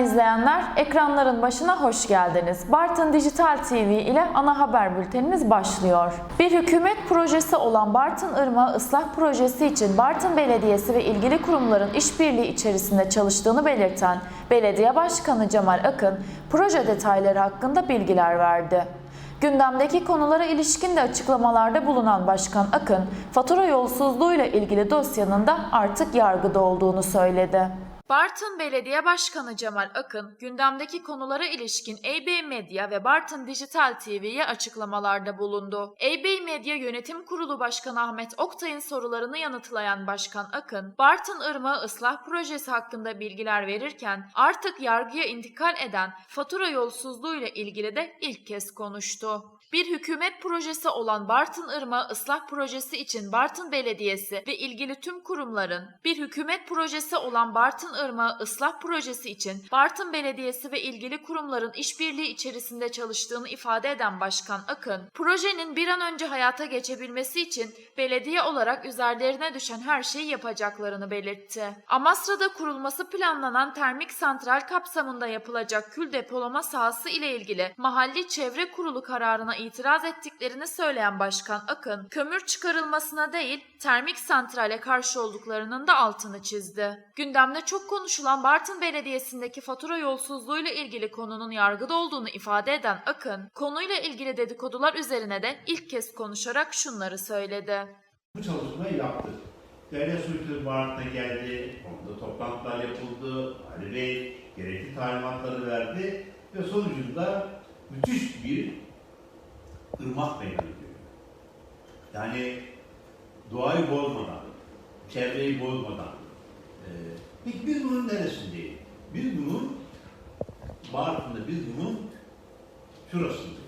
Değerli izleyenler, ekranların başına hoş geldiniz. Bartın Dijital TV ile ana haber bültenimiz başlıyor. Bir hükümet projesi olan Bartın Irmağı Islah Projesi için Bartın Belediyesi ve ilgili kurumların işbirliği içerisinde çalıştığını belirten Belediye Başkanı Cemal Akın, proje detayları hakkında bilgiler verdi. Gündemdeki konulara ilişkin de açıklamalarda bulunan Başkan Akın, fatura yolsuzluğuyla ilgili dosyanın da artık yargıda olduğunu söyledi. Bartın Belediye Başkanı Cemal Akın, gündemdeki konulara ilişkin AB Medya ve Bartın Dijital TV'ye açıklamalarda bulundu. AB Medya Yönetim Kurulu Başkanı Ahmet Oktay'ın sorularını yanıtlayan Başkan Akın, Bartın Irmağı Islah Projesi hakkında bilgiler verirken artık yargıya intikal eden fatura yolsuzluğu ile ilgili de ilk kez konuştu. Bir hükümet projesi olan Bartın Irmağı Islah Projesi için Bartın Belediyesi ve ilgili tüm kurumların, bir hükümet projesi olan Bartın Irmağı Islah Projesi için Bartın Belediyesi ve ilgili kurumların işbirliği içerisinde çalıştığını ifade eden Başkan Akın, projenin bir an önce hayata geçebilmesi için belediye olarak üzerlerine düşen her şeyi yapacaklarını belirtti. Amasra'da kurulması planlanan termik santral kapsamında yapılacak kül depolama sahası ile ilgili mahalli çevre kurulu kararına itiraz ettiklerini söyleyen Başkan Akın, kömür çıkarılmasına değil termik santrale karşı olduklarının da altını çizdi. Gündemde çok konuşulan Bartın Belediyesi'ndeki fatura yolsuzluğuyla ilgili konunun yargıda olduğunu ifade eden Akın, konuyla ilgili dedikodular üzerine de ilk kez konuşarak şunları söyledi. Bu çalışmayı yaptık. Devlet Su İşleri Baharı'na geldi, onda toplantılar yapıldı, Ali Bey gerekli talimatları verdi ve sonucunda müthiş bir ırmak meydana geliyor. Yani doğayı bozmadan, çevreyi bozmadan. Ee, peki biz bunun neresindeyiz? Biz bunun Bartın'da biz bunun şurasındayız.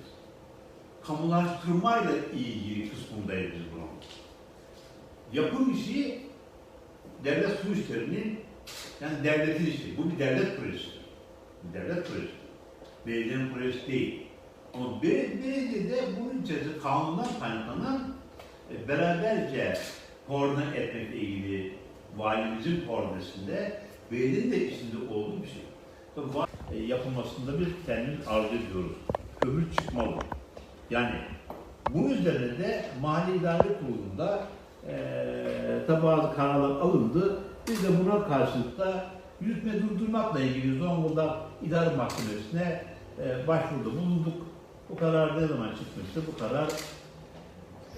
Kamulaştırmayla ilgili kısmındayız biz bunun. Yapım işi devlet su işlerinin yani devletin işi. Bu bir devlet projesidir. Bir devlet projesi. Belediyenin projesi değil. Ama be- belediye de bunun içerisinde kanundan kaynaklanan e, beraberce koordine etmekle ilgili valimizin koordinesinde belediyenin de içinde olduğu bir şey. Tabii e, yapılmasında bir kendimiz arzu ediyoruz. Kömür çıkmalı. Yani bunun üzerine de Mahalle İdare Kurulu'nda eee tabi bazı kararlar alındı. Biz de buna karşılık da yürütme durdurmakla ilgili Zonguldak İdare Mahkemesi'ne eee başvuruda bulunduk. Bu karar ne zaman çıkmıştı? Bu karar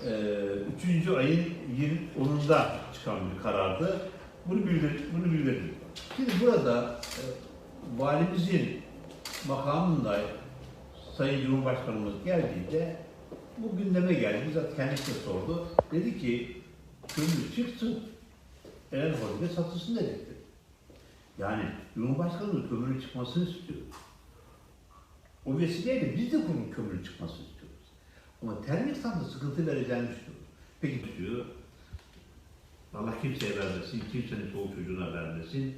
eee 3. ayın 20 10'unda çıkan bir karardı. Bunu bildir, bunu bildirdim. Şimdi burada eee, valimizin makamında Sayın Cumhurbaşkanımız geldiğinde bu gündeme geldi. Bizzat kendisi de sordu. Dedi ki kömür çıksın, Eren Holding'e satılsın dedi. Yani Cumhurbaşkanımız kömürün çıkmasını istiyor. O vesileyle biz de bunun kömürün çıkmasını istiyoruz. Ama termik sanatı sıkıntı vereceğini düşünüyoruz. Peki diyor, Allah kimseye vermesin, kimsenin çoluk çocuğuna vermesin.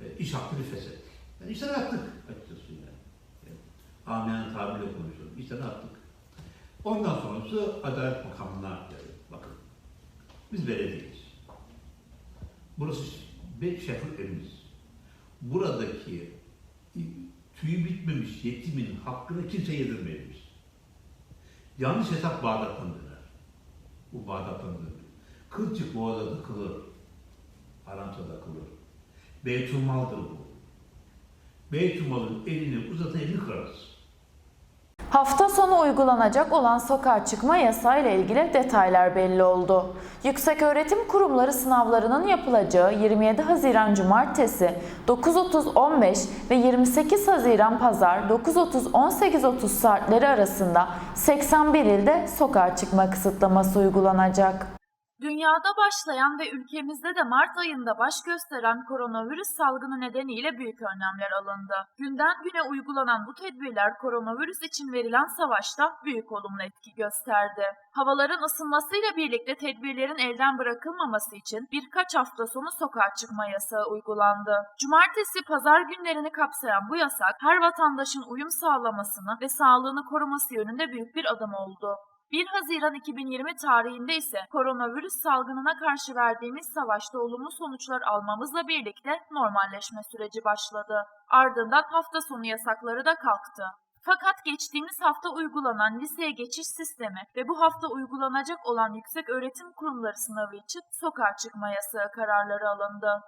E, iş hakkını feshettik. Yani işten attık açıkçası yani. yani Amiyane tabirle konuşuyorum. İşten attık. Ondan sonrası Adalet Makamı'na geldi. Bakın, biz belediyeyiz. Burası bir şeffaf evimiz. Buradaki tüyü bitmemiş yetimin hakkını kimse yedirmeyiz. Yanlış hesap Bağdat'tan döner. Bu Bağdat'tan döner. Kılçık boğada takılır. Haramsa takılır. Beytulmaldır bu. Beytulmalın elini uzatan elini kırarız. Hafta sonu uygulanacak olan sokağa çıkma yasağı ile ilgili detaylar belli oldu. Yükseköğretim Kurumları sınavlarının yapılacağı 27 Haziran Cumartesi 9.30-15 ve 28 Haziran Pazar 9.30-18.30 saatleri arasında 81 ilde sokağa çıkma kısıtlaması uygulanacak. Dünyada başlayan ve ülkemizde de Mart ayında baş gösteren koronavirüs salgını nedeniyle büyük önlemler alındı. Günden güne uygulanan bu tedbirler koronavirüs için verilen savaşta büyük olumlu etki gösterdi. Havaların ısınmasıyla birlikte tedbirlerin elden bırakılmaması için birkaç hafta sonu sokağa çıkma yasağı uygulandı. Cumartesi, pazar günlerini kapsayan bu yasak her vatandaşın uyum sağlamasını ve sağlığını koruması yönünde büyük bir adım oldu. 1 Haziran 2020 tarihinde ise koronavirüs salgınına karşı verdiğimiz savaşta olumlu sonuçlar almamızla birlikte normalleşme süreci başladı. Ardından hafta sonu yasakları da kalktı. Fakat geçtiğimiz hafta uygulanan liseye geçiş sistemi ve bu hafta uygulanacak olan yüksek öğretim kurumları sınavı için sokağa çıkma yasağı kararları alındı.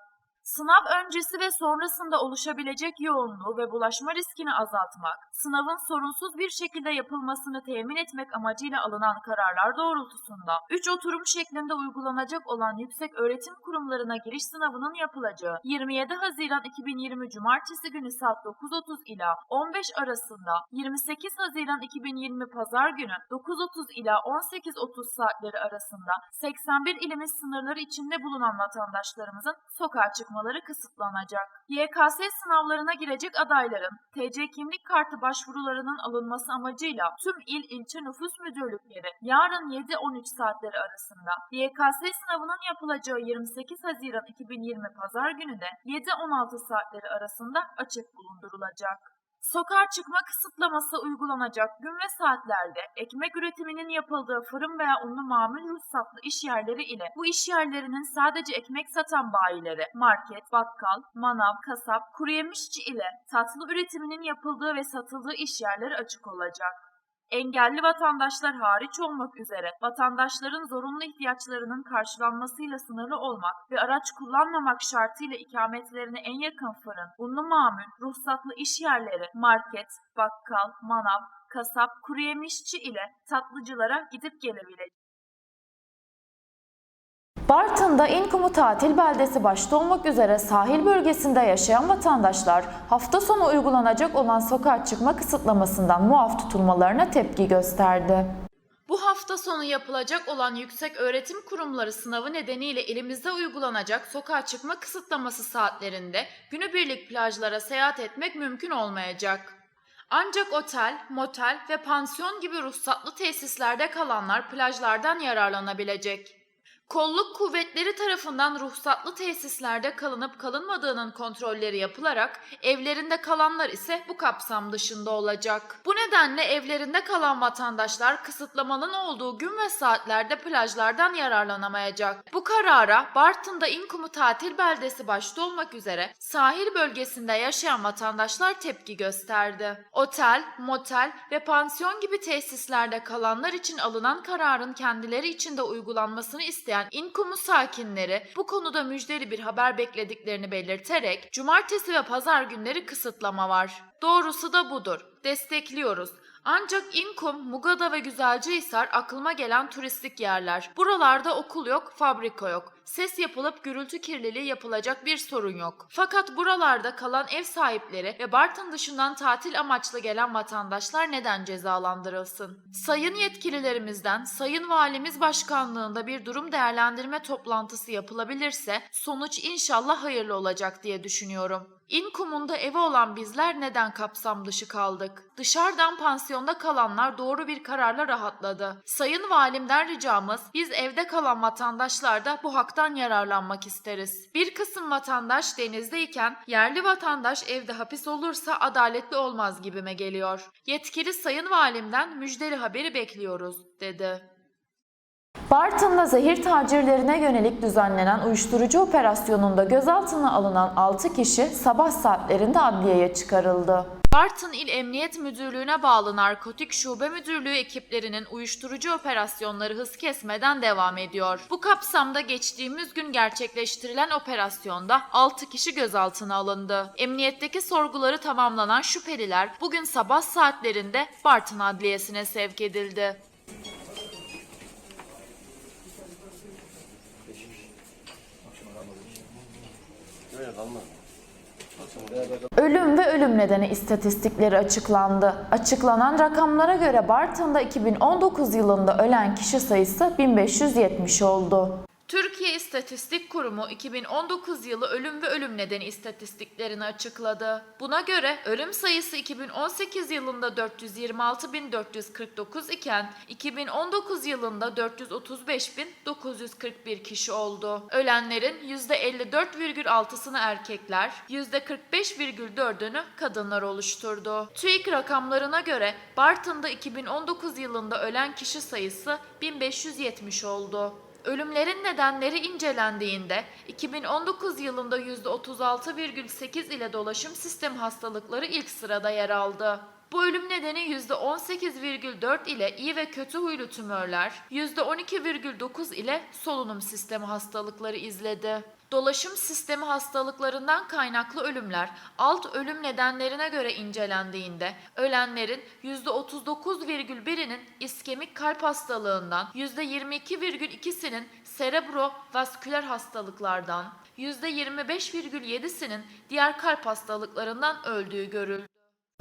Sınav öncesi ve sonrasında oluşabilecek yoğunluğu ve bulaşma riskini azaltmak, sınavın sorunsuz bir şekilde yapılmasını temin etmek amacıyla alınan kararlar doğrultusunda 3 oturum şeklinde uygulanacak olan yüksek öğretim kurumlarına giriş sınavının yapılacağı 27 Haziran 2020 Cumartesi günü saat 9.30 ila 15 arasında 28 Haziran 2020 Pazar günü 9.30 ila 18.30 saatleri arasında 81 ilimiz sınırları içinde bulunan vatandaşlarımızın sokağa çıkmaları kısıtlanacak. YKS sınavlarına girecek adayların TC kimlik kartı başvurularının alınması amacıyla tüm il ilçe nüfus müdürlükleri yarın 7-13 saatleri arasında YKS sınavının yapılacağı 28 Haziran 2020 Pazar günü de 7-16 saatleri arasında açık bulundurulacak. Sokağa çıkma kısıtlaması uygulanacak gün ve saatlerde ekmek üretiminin yapıldığı fırın veya unlu mamul ruhsatlı iş yerleri ile bu iş yerlerinin sadece ekmek satan bayileri, market, bakkal, manav, kasap, kuru yemişçi ile tatlı üretiminin yapıldığı ve satıldığı iş yerleri açık olacak. Engelli vatandaşlar hariç olmak üzere vatandaşların zorunlu ihtiyaçlarının karşılanmasıyla sınırlı olmak ve araç kullanmamak şartıyla ikametlerine en yakın fırın, unlu mamul, ruhsatlı iş yerleri, market, bakkal, manav, kasap, kuru yemişçi ile tatlıcılara gidip gelebilecek. Bartın'da İnkumu tatil beldesi başta olmak üzere sahil bölgesinde yaşayan vatandaşlar hafta sonu uygulanacak olan sokağa çıkma kısıtlamasından muaf tutulmalarına tepki gösterdi. Bu hafta sonu yapılacak olan yüksek öğretim kurumları sınavı nedeniyle elimizde uygulanacak sokağa çıkma kısıtlaması saatlerinde günübirlik plajlara seyahat etmek mümkün olmayacak. Ancak otel, motel ve pansiyon gibi ruhsatlı tesislerde kalanlar plajlardan yararlanabilecek. Kolluk kuvvetleri tarafından ruhsatlı tesislerde kalınıp kalınmadığının kontrolleri yapılarak evlerinde kalanlar ise bu kapsam dışında olacak. Bu nedenle evlerinde kalan vatandaşlar kısıtlamanın olduğu gün ve saatlerde plajlardan yararlanamayacak. Bu karara Bartın'da İnkumu tatil beldesi başta olmak üzere sahil bölgesinde yaşayan vatandaşlar tepki gösterdi. Otel, motel ve pansiyon gibi tesislerde kalanlar için alınan kararın kendileri için de uygulanmasını isteyen İnkumu sakinleri bu konuda müjdeli bir haber beklediklerini belirterek cumartesi ve pazar günleri kısıtlama var. Doğrusu da budur. Destekliyoruz. Ancak İnkum, Mugada ve Güzelcehisar aklıma gelen turistik yerler. Buralarda okul yok, fabrika yok. Ses yapılıp gürültü kirliliği yapılacak bir sorun yok. Fakat buralarda kalan ev sahipleri ve Bartın dışından tatil amaçlı gelen vatandaşlar neden cezalandırılsın? Sayın yetkililerimizden Sayın Valimiz Başkanlığında bir durum değerlendirme toplantısı yapılabilirse sonuç inşallah hayırlı olacak diye düşünüyorum. İnkum'unda evi olan bizler neden kapsam dışı kaldık? Dışarıdan pansiyonda kalanlar doğru bir kararla rahatladı. Sayın Valimden ricamız biz evde kalan vatandaşlar da bu haktan yararlanmak isteriz. Bir kısım vatandaş denizdeyken yerli vatandaş evde hapis olursa adaletli olmaz gibime geliyor. Yetkili Sayın Valimden müjdeli haberi bekliyoruz dedi. Bartın'da zehir tacirlerine yönelik düzenlenen uyuşturucu operasyonunda gözaltına alınan 6 kişi sabah saatlerinde adliyeye çıkarıldı. Bartın İl Emniyet Müdürlüğü'ne bağlı Narkotik Şube Müdürlüğü ekiplerinin uyuşturucu operasyonları hız kesmeden devam ediyor. Bu kapsamda geçtiğimiz gün gerçekleştirilen operasyonda 6 kişi gözaltına alındı. Emniyetteki sorguları tamamlanan şüpheliler bugün sabah saatlerinde Bartın Adliyesi'ne sevk edildi. Ölüm ve ölüm nedeni istatistikleri açıklandı. Açıklanan rakamlara göre Bartın'da 2019 yılında ölen kişi sayısı 1570 oldu. Türkiye İstatistik Kurumu 2019 yılı ölüm ve ölüm nedeni istatistiklerini açıkladı. Buna göre ölüm sayısı 2018 yılında 426.449 iken 2019 yılında 435.941 kişi oldu. Ölenlerin %54,6'sını erkekler, %45,4'ünü kadınlar oluşturdu. TÜİK rakamlarına göre Bartın'da 2019 yılında ölen kişi sayısı 1570 oldu. Ölümlerin nedenleri incelendiğinde 2019 yılında %36,8 ile dolaşım sistem hastalıkları ilk sırada yer aldı. Bu ölüm nedeni %18,4 ile iyi ve kötü huylu tümörler, %12,9 ile solunum sistemi hastalıkları izledi. Dolaşım sistemi hastalıklarından kaynaklı ölümler alt ölüm nedenlerine göre incelendiğinde ölenlerin %39,1'inin iskemik kalp hastalığından, %22,2'sinin serebrovasküler hastalıklardan, %25,7'sinin diğer kalp hastalıklarından öldüğü görüldü.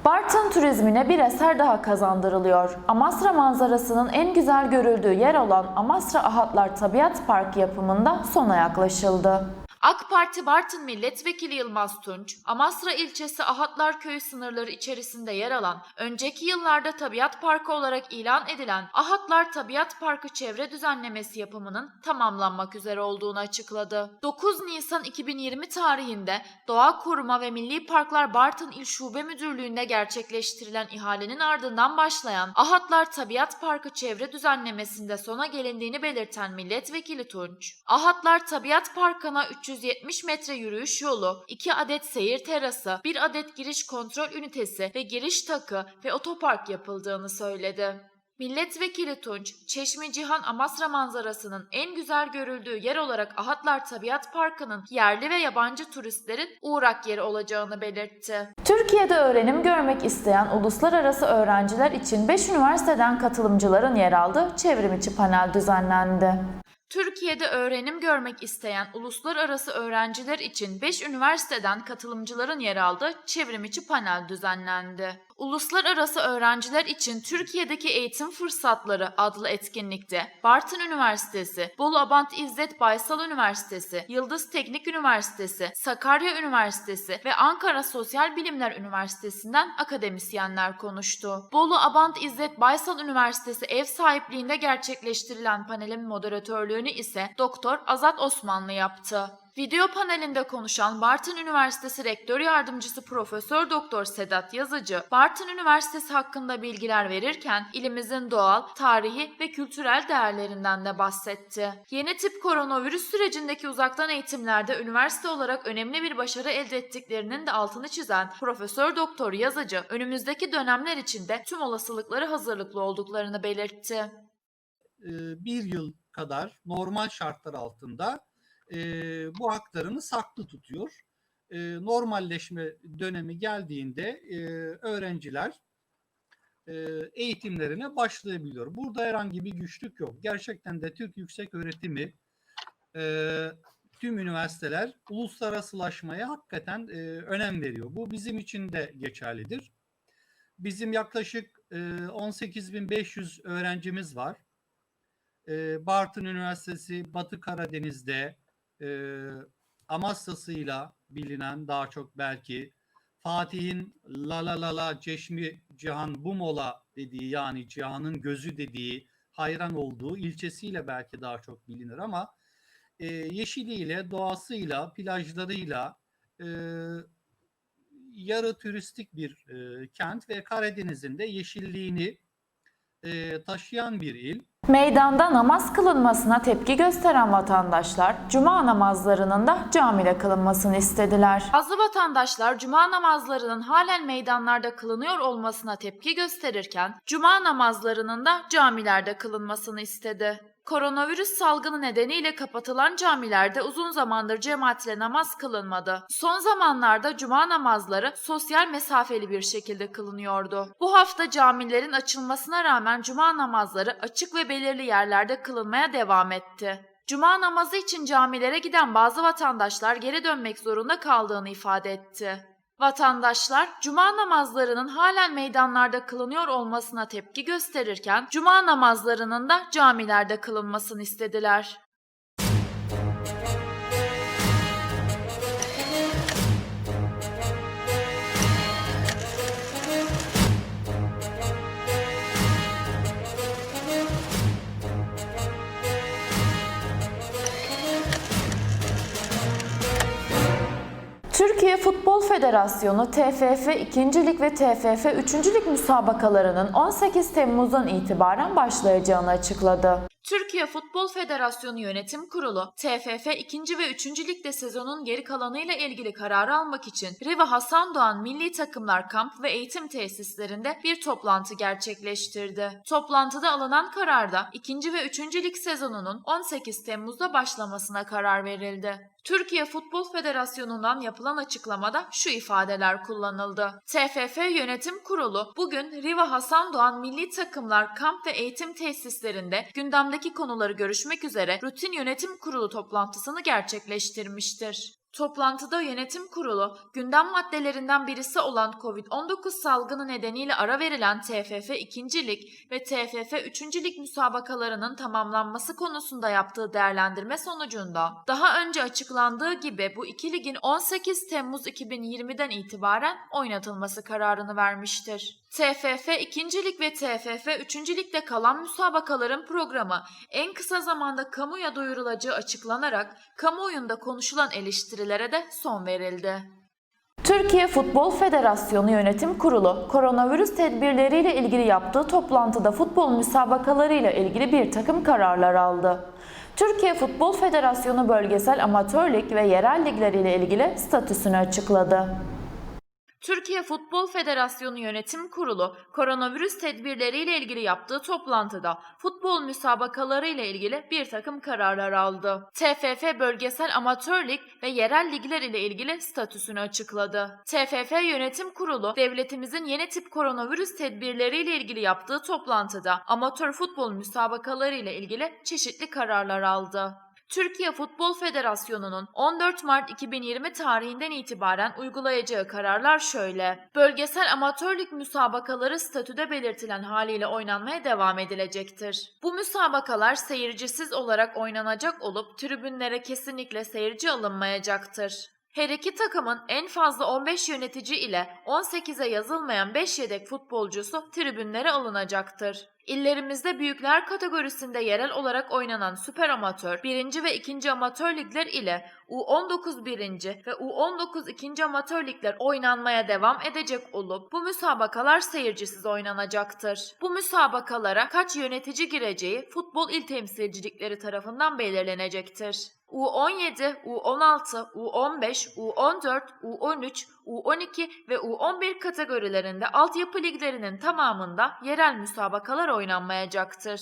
Bartın turizmine bir eser daha kazandırılıyor. Amasra manzarasının en güzel görüldüğü yer olan Amasra Ahatlar Tabiat Parkı yapımında sona yaklaşıldı. AK Parti Bartın Milletvekili Yılmaz Tunç, Amasra ilçesi Ahatlar Köyü sınırları içerisinde yer alan, önceki yıllarda tabiat parkı olarak ilan edilen Ahatlar Tabiat Parkı çevre düzenlemesi yapımının tamamlanmak üzere olduğunu açıkladı. 9 Nisan 2020 tarihinde Doğa Koruma ve Milli Parklar Bartın İl Şube Müdürlüğü'nde gerçekleştirilen ihalenin ardından başlayan Ahatlar Tabiat Parkı çevre düzenlemesinde sona gelindiğini belirten Milletvekili Tunç, Ahatlar Tabiat Parkı'na 370 metre yürüyüş yolu, 2 adet seyir terası, 1 adet giriş kontrol ünitesi ve giriş takı ve otopark yapıldığını söyledi. Milletvekili Tunç, Çeşme Cihan Amasra manzarasının en güzel görüldüğü yer olarak Ahatlar Tabiat Parkı'nın yerli ve yabancı turistlerin uğrak yeri olacağını belirtti. Türkiye'de öğrenim görmek isteyen uluslararası öğrenciler için 5 üniversiteden katılımcıların yer aldığı çevrimiçi panel düzenlendi. Türkiye'de öğrenim görmek isteyen uluslararası öğrenciler için 5 üniversiteden katılımcıların yer aldığı çevrimiçi panel düzenlendi. Uluslararası öğrenciler için Türkiye'deki eğitim fırsatları adlı etkinlikte Bartın Üniversitesi, Bolu Abant İzzet Baysal Üniversitesi, Yıldız Teknik Üniversitesi, Sakarya Üniversitesi ve Ankara Sosyal Bilimler Üniversitesi'nden akademisyenler konuştu. Bolu Abant İzzet Baysal Üniversitesi ev sahipliğinde gerçekleştirilen panelin moderatörlüğünü ise Doktor Azat Osmanlı yaptı. Video panelinde konuşan Bartın Üniversitesi Rektör Yardımcısı Profesör Doktor Sedat Yazıcı, Bartın Üniversitesi hakkında bilgiler verirken ilimizin doğal, tarihi ve kültürel değerlerinden de bahsetti. Yeni tip koronavirüs sürecindeki uzaktan eğitimlerde üniversite olarak önemli bir başarı elde ettiklerinin de altını çizen Profesör Doktor Yazıcı, önümüzdeki dönemler içinde tüm olasılıkları hazırlıklı olduklarını belirtti. e, bir yıl kadar normal şartlar altında e, bu haklarını saklı tutuyor. E, normalleşme dönemi geldiğinde e, öğrenciler e, eğitimlerine başlayabiliyor. Burada herhangi bir güçlük yok. Gerçekten de Türk Yüksek Öğretimi e, tüm üniversiteler uluslararasılaşmaya hakikaten e, önem veriyor. Bu bizim için de geçerlidir. Bizim yaklaşık e, 18.500 öğrencimiz var. E, Bartın Üniversitesi Batı Karadeniz'de e, Amasya'sıyla bilinen daha çok belki Fatih'in la la la la Çeşmi Cihan Bumola dediği yani Cihan'ın gözü dediği hayran olduğu ilçesiyle belki daha çok bilinir ama e, yeşiliyle, doğasıyla, plajlarıyla e, yarı turistik bir e, kent ve Karadeniz'in de yeşilliğini e, taşıyan bir il. Meydanda namaz kılınmasına tepki gösteren vatandaşlar cuma namazlarının da camide kılınmasını istediler. Bazı vatandaşlar cuma namazlarının halen meydanlarda kılınıyor olmasına tepki gösterirken cuma namazlarının da camilerde kılınmasını istedi. Koronavirüs salgını nedeniyle kapatılan camilerde uzun zamandır cemaatle namaz kılınmadı. Son zamanlarda cuma namazları sosyal mesafeli bir şekilde kılınıyordu. Bu hafta camilerin açılmasına rağmen cuma namazları açık ve belirli yerlerde kılınmaya devam etti. Cuma namazı için camilere giden bazı vatandaşlar geri dönmek zorunda kaldığını ifade etti. Vatandaşlar cuma namazlarının halen meydanlarda kılınıyor olmasına tepki gösterirken cuma namazlarının da camilerde kılınmasını istediler. Federasyonu TFF 2. Lig ve TFF 3. Lig müsabakalarının 18 Temmuz'dan itibaren başlayacağını açıkladı. Türkiye Futbol Federasyonu Yönetim Kurulu, TFF 2. ve 3. Ligde sezonun geri kalanıyla ilgili kararı almak için Riva Hasan Doğan Milli Takımlar Kamp ve Eğitim Tesislerinde bir toplantı gerçekleştirdi. Toplantıda alınan kararda 2. ve 3. Lig sezonunun 18 Temmuz'da başlamasına karar verildi. Türkiye Futbol Federasyonu'ndan yapılan açıklamada şu ifadeler kullanıldı. TFF Yönetim Kurulu bugün Riva Hasan Doğan Milli Takımlar Kamp ve Eğitim Tesislerinde gündemdeki konuları görüşmek üzere rutin yönetim kurulu toplantısını gerçekleştirmiştir. Toplantıda yönetim kurulu, gündem maddelerinden birisi olan COVID-19 salgını nedeniyle ara verilen TFF 2. Lig ve TFF 3. Lig müsabakalarının tamamlanması konusunda yaptığı değerlendirme sonucunda daha önce açıklandığı gibi bu iki ligin 18 Temmuz 2020'den itibaren oynatılması kararını vermiştir. TFF 2. Lig ve TFF 3. Lig'de kalan müsabakaların programı en kısa zamanda kamuya duyurulacağı açıklanarak kamuoyunda konuşulan eleştirilere de son verildi. Türkiye Futbol Federasyonu Yönetim Kurulu, koronavirüs tedbirleriyle ilgili yaptığı toplantıda futbol müsabakalarıyla ilgili bir takım kararlar aldı. Türkiye Futbol Federasyonu bölgesel amatör lig ve yerel ligler ile ilgili statüsünü açıkladı. Türkiye Futbol Federasyonu Yönetim Kurulu koronavirüs tedbirleriyle ilgili yaptığı toplantıda futbol müsabakaları ile ilgili bir takım kararlar aldı. TFF Bölgesel Amatör Lig ve Yerel Ligler ile ilgili statüsünü açıkladı. TFF Yönetim Kurulu devletimizin yeni tip koronavirüs tedbirleriyle ilgili yaptığı toplantıda amatör futbol müsabakaları ile ilgili çeşitli kararlar aldı. Türkiye Futbol Federasyonu'nun 14 Mart 2020 tarihinden itibaren uygulayacağı kararlar şöyle. Bölgesel amatör lig müsabakaları statüde belirtilen haliyle oynanmaya devam edilecektir. Bu müsabakalar seyircisiz olarak oynanacak olup tribünlere kesinlikle seyirci alınmayacaktır. Her iki takımın en fazla 15 yönetici ile 18'e yazılmayan 5 yedek futbolcusu tribünlere alınacaktır. İllerimizde büyükler kategorisinde yerel olarak oynanan süper amatör 1. ve 2. amatör ligler ile U19 1. ve U19 2. amatör ligler oynanmaya devam edecek olup bu müsabakalar seyircisiz oynanacaktır. Bu müsabakalara kaç yönetici gireceği futbol il temsilcilikleri tarafından belirlenecektir. U17, U16, U15, U14, U13, U12 ve U11 kategorilerinde altyapı liglerinin tamamında yerel müsabakalar oynanmayacaktır.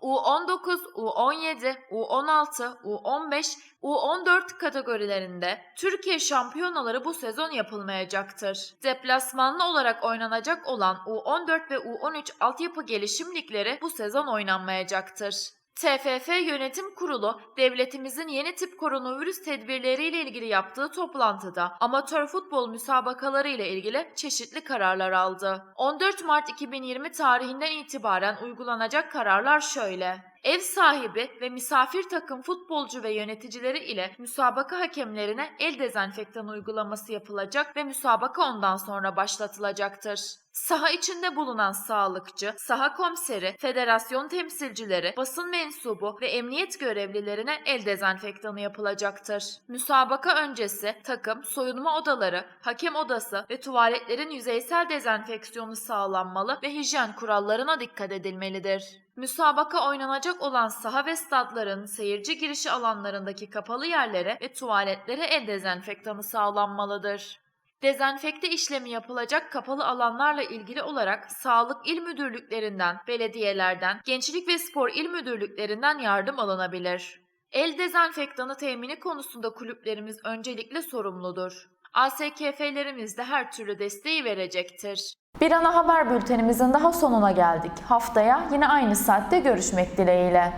U19, U17, U16, U15, U14 kategorilerinde Türkiye şampiyonaları bu sezon yapılmayacaktır. Deplasmanlı olarak oynanacak olan U14 ve U13 altyapı gelişim ligleri bu sezon oynanmayacaktır. TFF Yönetim Kurulu, devletimizin yeni tip koronavirüs tedbirleriyle ilgili yaptığı toplantıda amatör futbol müsabakaları ile ilgili çeşitli kararlar aldı. 14 Mart 2020 tarihinden itibaren uygulanacak kararlar şöyle. Ev sahibi ve misafir takım futbolcu ve yöneticileri ile müsabaka hakemlerine el dezenfektan uygulaması yapılacak ve müsabaka ondan sonra başlatılacaktır. Saha içinde bulunan sağlıkçı, saha komiseri, federasyon temsilcileri, basın mensubu ve emniyet görevlilerine el dezenfektanı yapılacaktır. Müsabaka öncesi takım, soyunma odaları, hakem odası ve tuvaletlerin yüzeysel dezenfeksiyonu sağlanmalı ve hijyen kurallarına dikkat edilmelidir. Müsabaka oynanacak olan saha ve stadların seyirci girişi alanlarındaki kapalı yerlere ve tuvaletlere el dezenfektanı sağlanmalıdır. Dezenfekte işlemi yapılacak kapalı alanlarla ilgili olarak Sağlık İl Müdürlüklerinden, belediyelerden, Gençlik ve Spor İl Müdürlüklerinden yardım alınabilir. El dezenfektanı temini konusunda kulüplerimiz öncelikle sorumludur. ASKF'lerimiz de her türlü desteği verecektir. Bir ana haber bültenimizin daha sonuna geldik. Haftaya yine aynı saatte görüşmek dileğiyle.